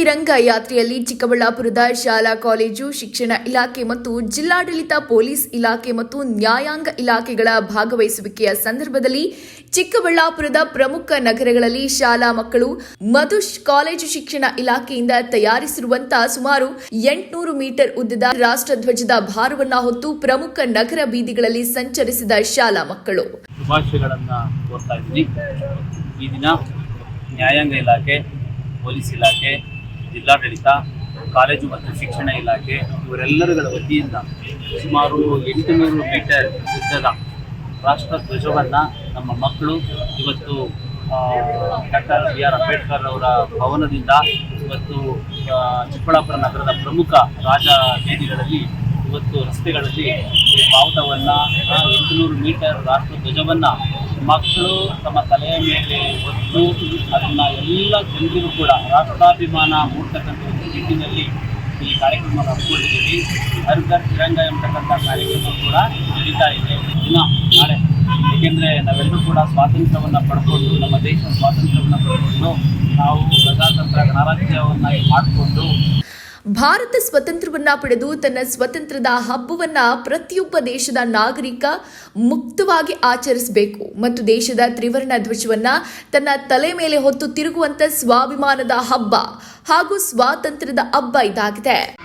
ತಿರಂಗ ಯಾತ್ರೆಯಲ್ಲಿ ಚಿಕ್ಕಬಳ್ಳಾಪುರದ ಶಾಲಾ ಕಾಲೇಜು, ಶಿಕ್ಷಣ ಇಲಾಖೆ ಮತ್ತು ಜಿಲ್ಲಾಡಳಿತ ಪೊಲೀಸ್ ಇಲಾಖೆ ಮತ್ತು ನ್ಯಾಯಾಂಗ ಇಲಾಖೆಗಳ ಭಾಗವಹಿಸುವಿಕೆಯ ಸಂದರ್ಭದಲ್ಲಿ ಚಿಕ್ಕಬಳ್ಳಾಪುರದ ಪ್ರಮುಖ ನಗರಗಳಲ್ಲಿ ಶಾಲಾ ಮಕ್ಕಳು ಮಧುಶ್ ಕಾಲೇಜು ಶಿಕ್ಷಣ ಇಲಾಖೆಯಿಂದ ತಯಾರಿಸಿರುವಂತಹ ಸುಮಾರು ಎಂಟುನೂರು ಮೀಟರ್ ಉದ್ದದ ರಾಷ್ಟ್ರಧ್ವಜದ ಭಾರವನ್ನ ಹೊತ್ತು ಪ್ರಮುಖ ನಗರ ಬೀದಿಗಳಲ್ಲಿ ಸಂಚರಿಸಿದ ಶಾಲಾ ಮಕ್ಕಳು. ಈ ದಿನ ನ್ಯಾಯಾಂಗ ಇಲಾಖೆ, ಪೊಲೀಸ್ ಇಲಾಖೆ ಜಿಲ್ಲಾಡಳಿತ ಕಾಲೇಜು ಮತ್ತು ಶಿಕ್ಷಣ ಇಲಾಖೆ ಇವರೆಲ್ಲರುಗಳ ವತಿಯಿಂದ ಸುಮಾರು ಎಂಟುನೂರು ಮೀಟರ್ ಉದ್ದದ ರಾಷ್ಟ್ರ ಧ್ವಜವನ್ನು ನಮ್ಮ ಮಕ್ಕಳು ಇವತ್ತು ಡಾಕ್ಟರ್ ಬಿ ಆರ್ ಅಂಬೇಡ್ಕರ್ ಅವರ ಭವನದಿಂದ ಇವತ್ತು ಚಿಕ್ಕಬಳ್ಳಾಪುರ ನಗರದ ಪ್ರಮುಖ ರಾಜ ಬೀದಿಗಳಲ್ಲಿ ಇವತ್ತು ರಸ್ತೆಗಳಲ್ಲಿ ಬಾವುಟವನ್ನು ಎಂಟುನೂರು ಮೀಟರ್ ರಾಷ್ಟ್ರ ಧ್ವಜವನ್ನು ಮಕ್ಕಳು ತಮ್ಮ ತಲೆಯ ಮೇಲೆ ಹೊತ್ತು ಅದನ್ನು ಎಲ್ಲ ಜನರಿಗೂ ಕೂಡ ರಾಷ್ಟ್ರಾಭಿಮಾನ ಮೂಡ್ತಕ್ಕಂಥ ಒಂದು ನಿಟ್ಟಿನಲ್ಲಿ ಈ ಕಾರ್ಯಕ್ರಮ ಹಮ್ಮಿಕೊಂಡಿದ್ದೀವಿ. ಹರ್ ಘರ್ ತಿರಂಗ ಎಂಬತಕ್ಕಂಥ ಕಾರ್ಯಕ್ರಮ ಕೂಡ ನಡೀತಾ ಇದೆ. ದಿನ ನಾಳೆ, ಏಕೆಂದರೆ ನಾವೆಲ್ಲರೂ ಕೂಡ ಸ್ವಾತಂತ್ರ್ಯವನ್ನು ಪಡ್ಕೊಂಡು, ನಮ್ಮ ದೇಶದ ಸ್ವಾತಂತ್ರ್ಯವನ್ನು ಪಡ್ಕೊಂಡು, ನಾವು ಪ್ರಜಾತಂತ್ರ ಗಣರಾಜ್ಯವನ್ನಾಗಿ ಮಾಡಿಕೊಂಡು ಭಾರತ ಸ್ವತಂತ್ರವನ್ನ ಪಡೆದು ತನ್ನ ಸ್ವತಂತ್ರದ ಹಬ್ಬವನ್ನ ಪ್ರತಿಯೊಬ್ಬ ದೇಶದ ನಾಗರಿಕ ಮುಕ್ತವಾಗಿ ಆಚರಿಸಬೇಕು. ಮತ್ತು ದೇಶದ ತ್ರಿವರ್ಣ ಧ್ವಜವನ್ನ ತನ್ನ ತಲೆ ಮೇಲೆ ಹೊತ್ತು ತಿರುಗುವಂತ ಸ್ವಾಭಿಮಾನದ ಹಬ್ಬ ಹಾಗೂ ಸ್ವಾತಂತ್ರ್ಯದ ಹಬ್ಬ ಇದಾಗಿದೆ.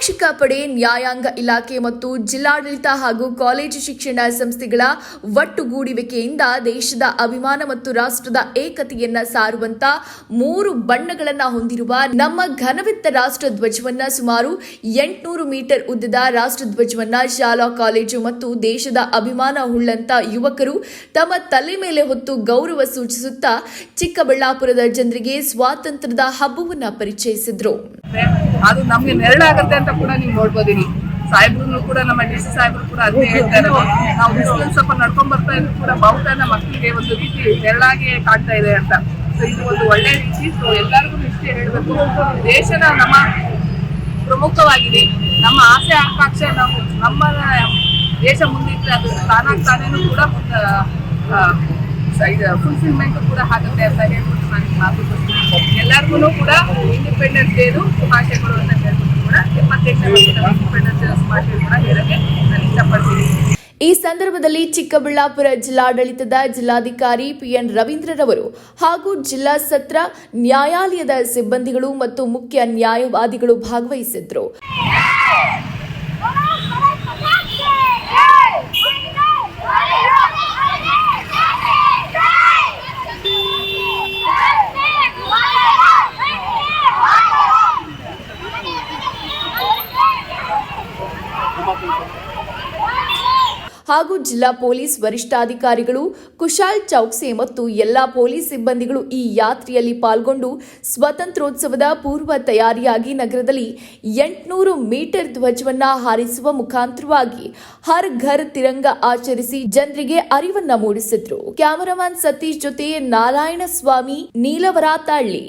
ಆರಕ್ಷಕ ಪಡೆ, ನ್ಯಾಯಾಂಗ ಇಲಾಖೆ ಮತ್ತು ಜಿಲ್ಲಾಡಳಿತ ಹಾಗೂ ಕಾಲೇಜು ಶಿಕ್ಷಣ ಸಂಸ್ಥೆಗಳ ಒಟ್ಟುಗೂಡುವಿಕೆಯಿಂದ ದೇಶದ ಅಭಿಮಾನ ಮತ್ತು ರಾಷ್ಟ್ರದ ಏಕತೆಯನ್ನ ಸಾರುವಂತ ಮೂರು ಬಣ್ಣಗಳನ್ನ ಹೊಂದಿರುವ ನಮ್ಮ ಘನವಿತ್ತ ರಾಷ್ಟ್ರ ಧ್ವಜವನ್ನ ಸುಮಾರು ಎಂಟುನೂರು ಮೀಟರ್ ಉದ್ದದ ರಾಷ್ಟ್ರ ಧ್ವಜವನ್ನ ಶಾಲಾ, ಕಾಲೇಜು ಮತ್ತು ದೇಶದ ಅಭಿಮಾನ ಉಳ್ಳಂತ ಯುವಕರು ತಮ್ಮ ತಲೆ ಮೇಲೆ ಹೊತ್ತು ಗೌರವ ಸೂಚಿಸುತ್ತಾ ಚಿಕ್ಕಬಳ್ಳಾಪುರದ ಜನರಿಗೆ ಸ್ವಾತಂತ್ರ್ಯದ ಹಬ್ಬವನ್ನ ಪರಿಚಯಿಸಿದ್ರು. ಅದು ನಮ್ಗೆ ನೆರಳಾಗತ್ತೆ ಅಂತ ಕೂಡ ನೀವು ನೋಡ್ಬೋದು ಸಾಹೇಬ್ರು ಕೂಡ ನಮ್ಮ ಡಿ ಸಿ ಸಾಹೇಬ್ರು ಕೂಡ ಅದೇ ಹೇಳ್ತಾರೆ ನಾವು ಬಿಸಿಲಲ್ಲಿ ಸ್ವಲ್ಪ ನಡ್ಕೊಂಡ್ ಬರ್ತಾ ಇದ್ರು ಕೂಡ ನಮ್ಮ ಮಕ್ಕಳಿಗೆ ಒಂದು ರೀತಿ ನೆರಳಾಗಿ ಕಾಣ್ತಾ ಇದೆ ಅಂತ. ಸೊ ಇದು ಒಂದು ಒಳ್ಳೆ ರೀತಿ. ಸೊ ಎಲ್ಲರಿಗೂ ಇಷ್ಟೇ ಹೇಳಬೇಕು. ದೇಶನ ನಮ್ಮ ಪ್ರಮುಖವಾಗಿದೆ. ನಮ್ಮ ಆಸೆ ಆಕಾಂಕ್ಷೆ ನಾವು ನಮ್ಮ ದೇಶ ಮುಂದಿಟ್ಟರೆ ಅದು ತಾನಾಗಿ ತಾನೇನು ಕೂಡ ಫುಲ್ಫಿಲ್ಮೆಂಟ್ ಕೂಡ ಆಗುತ್ತೆ ಅಂತ ಹೇಳ್ಬಿಟ್ಟು ನಾನು ಮಾತು ಎಲ್ಲರಿಗೂ ಕೂಡ ಇಂಡಿಪೆಂಡೆನ್ಸ್ ಡೇದು ಶುಭಾಶಯಗಳು ಅಂತ ಹೇಳ್ಬಿಟ್ಟು ಈ ಸಂದರ್ಭದಲ್ಲಿ ಚಿಕ್ಕಬಳ್ಳಾಪುರ ಜಿಲ್ಲಾಡಳಿತದ ಜಿಲ್ಲಾಧಿಕಾರಿ ಪಿಎನ್ ರವೀಂದ್ರರವರು ಹಾಗೂ ಜಿಲ್ಲಾ ಸತ್ರ ನ್ಯಾಯಾಲಯದ ಸಿಬ್ಬಂದಿಗಳು ಮತ್ತು ಮುಖ್ಯ ನ್ಯಾಯವಾದಿಗಳು ಭಾಗವಹಿಸಿದ್ರು ಹಾಗೂ ಜಿಲ್ಲಾ ಪೊಲೀಸ್ ವರಿಷ್ಠಾಧಿಕಾರಿಗಳು ಕುಶಾಲ್ ಚೌಕ್ಸೆ ಮತ್ತು ಎಲ್ಲಾ ಪೊಲೀಸ್ ಸಿಬ್ಬಂದಿಗಳು ಈ ಯಾತ್ರೆಯಲ್ಲಿ ಪಾಲ್ಗೊಂಡು ಸ್ವಾತಂತ್ರ್ಯೋತ್ಸವದ ಪೂರ್ವ ತಯಾರಿಯಾಗಿ ನಗರದಲ್ಲಿ ಎಂಟುನೂರು ಮೀಟರ್ ಧ್ವಜವನ್ನ ಹಾರಿಸುವ ಮುಖಾಂತರವಾಗಿ ಹರ್ ಘರ್ ತಿರಂಗ ಆಚರಿಸಿ ಜನರಿಗೆ ಅರಿವನ್ನ ಮೂಡಿಸಿದ್ರು. ಕ್ಯಾಮರಾಮನ್ ಸತೀಶ್ ಜೊತೆ ನಾರಾಯಣ ಸ್ವಾಮಿ ನೀಲವರಾತಾಳ್ಳಿ.